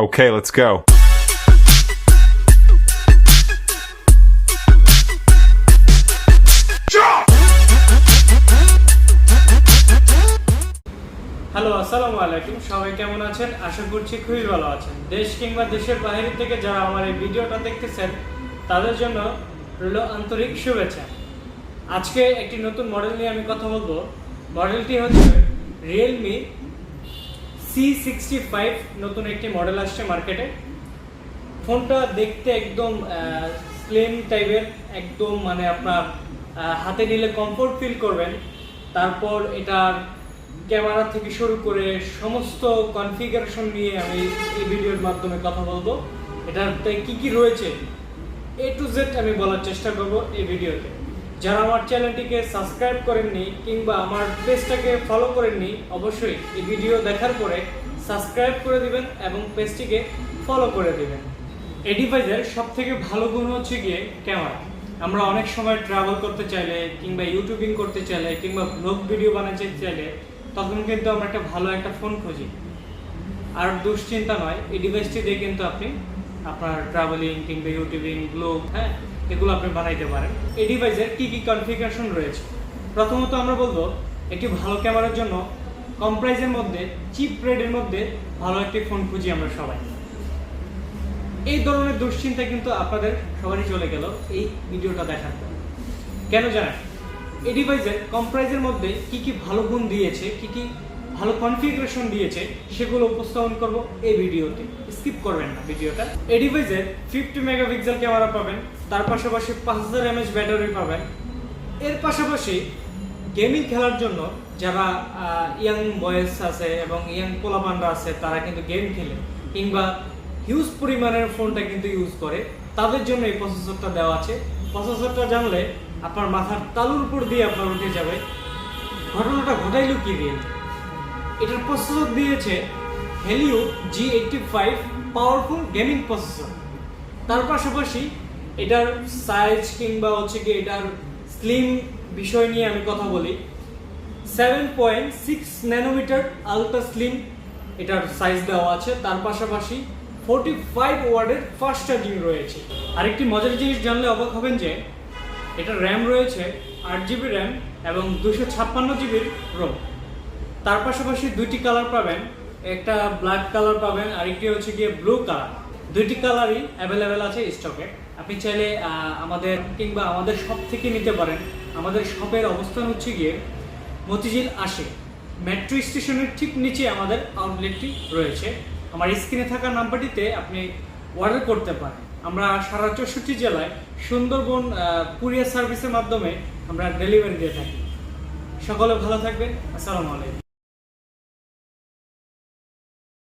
Okay, let's go. Hello আসসালামু আলাইকুম সবাই কেমন আছেন? আশা করছি খুবই ভালো আছেন। দেশ কিংবা দেশের বাইরে থেকে যারা আমার এই ভিডিওটা দেখতেছেন তাদের জন্য রইল আন্তরিক শুভেচ্ছা। আজকে একটি নতুন মডেল নিয়ে আমি কথা বলব। মডেলটি হচ্ছে রিয়েলমি সি সিক্সটি ফাইভ নতুন একটি মডেল আসছে মার্কেটে ফোনটা দেখতে একদম স্লিম টাইপের একদম মানে আপনার হাতে নিলে কমফোর্ট ফিল করবেন। তারপর এটার ক্যামেরা থেকে শুরু করে সমস্ত কনফিগারেশন নিয়ে আমি এই ভিডিওর মাধ্যমে কথা বলব। এটাতে কি কি রয়েছে? এ টু জেড আমি বলার চেষ্টা করব এই ভিডিওতে যারা আমার চ্যানেলটিকে সাবস্ক্রাইব করেননি কিংবা আমার পেজটাকে ফলো করেননি, অবশ্যই এই ভিডিও দেখার পরে সাবস্ক্রাইব করে দিবেন এবং পেজটিকে ফলো করে দিবেন। এই সব থেকে ভালো গুণ হচ্ছে গিয়ে ক্যামেরা। আমরা অনেক সময় ট্রাভেল করতে চাইলে কিংবা ইউটিউবিং করতে চাইলে কিংবা ব্লগ ভিডিও বানাতে চাইলে তখন কিন্তু আমরা একটা ভালো একটা ফোন খুঁজি। আর দুশ্চিন্তা নয়, এই ডিভাইসটি দিয়ে কিন্তু আপনি আপনার ট্রাভেলিং কিংবা ইউটিউবিং ব্লগ হ্যাঁ এগুলো আপনি বানাইতে পারেন। এই ডিভাইসের কী কি কনফিগারেশন রয়েছে? প্রথমত আমরা বলব, একটি ভালো ক্যামেরার জন্য কম প্রাইসের মধ্যে চিপ রেটের মধ্যে ভালো একটি ফোন খুঁজি আমরা সবাই। এই ধরনের দুশ্চিন্তা কিন্তু আপনাদের সবারই চলে গেল এই ভিডিওটা দেখার পর। কেন জানেন? এই ডিভাইসের কম প্রাইসের মধ্যে কি কি ভালো গুণ দিয়েছে, কি কি ভালো কনফিগারেশন দিয়েছে, সেগুলো উপস্থাপন করব এই ভিডিওতে। স্কিপ করবেন না ভিডিওটা। এই ডিভাইসের ফিফটি মেগাপিক্সেল ক্যামেরা পাবেন, তার পাশাপাশি পাঁচ হাজার এমএচ ব্যাটারি পাবেন। এর পাশাপাশি গেমিং খেলার জন্য যারা ইয়াং বয়েস আছে এবং ইয়াং পোলাপানরা আছে, তারা কিন্তু গেম খেলে। কিংবা হিউজ পরিমাণের ফোনটা কিন্তু ইউজ করে। তাদের জন্য এই প্রসেসরটা দেওয়া আছে। প্রসেসরটা জানলে আপনার মাথার তালুর উপর দিয়ে আপনার উঠে যাবে। ঘটনাটা ঘটাইলো কি দিয়ে? এটার প্রসেসর দিয়েছে Helio G eighty five powerful gaming processor তার পাশাপাশি এটার সাইজ কিংবা হচ্ছে কি এটার স্লিম বিষয় নিয়ে আমি কথা বলি। Seven point six nanometer ultra slim এটার সাইজ দেওয়া আছে। তার পাশাপাশি ফোর্টি ফাইভ ওয়ার্ডের ফাস্ট চার্জিং রয়েছে। আরেকটি মজার জিনিস জানলে অবাক হবেন যে এটা র্যাম রয়েছে আট জিবি র্যাম এবং দুশো ছাপ্পান্ন জিবির রোম তার পাশাপাশি দুইটি কালার পাবেন, একটা ব্ল্যাক কালার পাবেন, আরেকটি হচ্ছে গিয়ে ব্লু কালার। দুইটি কালারই অ্যাভেলেবেল আছে স্টকে আপনি চাইলে আমাদের কিংবা আমাদের শপ থেকে নিতে পারেন। আমাদের শপের অবস্থান হচ্ছে গিয়ে মতিঝিল আসে মেট্রো স্টেশনের ঠিক নিচে আমাদের আউটলেটটি রয়েছে। আমার স্ক্রিনে থাকা নাম্বারটিতে আপনি অর্ডার করতে পারেন। আমরা সারা চৌষট্টি জেলায় সুন্দরবন কুরিয়ার সার্ভিসের মাধ্যমে আমরা ডেলিভারি দিয়ে থাকি। সকলে ভালো থাকবেন। আসসালামু আলাইকুম।